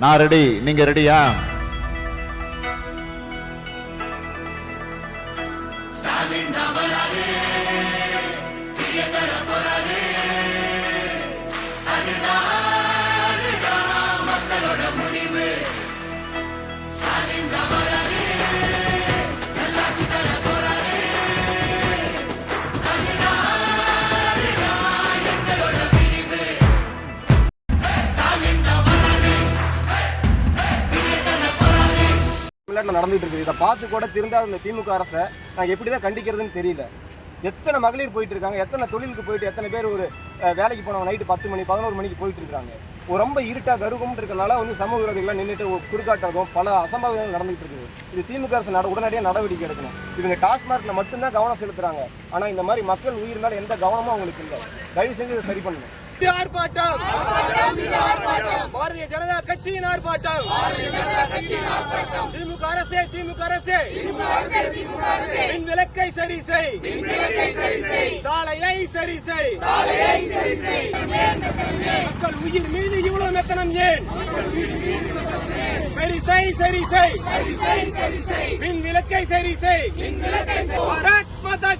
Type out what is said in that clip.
நான் ரெடி நீங்க ரெடியா தமிழ்நாட்டில் நடந்துட்டு இருக்குது. இதை பார்த்து கூட திருந்தாத இந்த திமுக அரசை நான் எப்படி தான் கண்டிக்கிறதுன்னு தெரியல. எத்தனை மகளிர் போயிட்டு இருக்காங்க எத்தனை தொழிலுக்கு போயிட்டு எத்தனை பேர் ஒரு வேலைக்கு போனவங்க நைட்டு பத்து மணி பதினோரு மணிக்கு போயிட்டு இருக்காங்க ஒரு ரொம்ப இருட்டாக கருகம்னு இருக்கனால வந்து சமூக விரோதிகளாக நின்றுட்டு குறுக்காட்டுறதும் பல அசம்பாவிதங்கள் நடந்துகிட்டு இருக்குது. இது திமுக அரசு நட உடனடியாக நடவடிக்கை எடுக்கணும். இவங்க டாஸ்மார்க்ல மட்டும்தான் கவனம் செலுத்துறாங்க. ஆனால் இந்த மாதிரி மக்கள் உயிர் மேலே எந்த கவனமும் அவங்களுக்கு இல்லை. தயவு செஞ்சு இதை சரி பண்ணணும். ஆர்ப்பாட்டம். பாரதிய ஜனதா கட்சியின் ஆர்ப்பாட்டம். திமுக அரசே திமுக அரசே. மின் விளக்கை சரி செய் சாலையை சரி செய் மக்கள் உயிர் மீது இவ்வளவு மெத்தனம் ஏன்? சரி செய் சரி செய் மின் விளக்கை சரி செய் பாரத் மாதா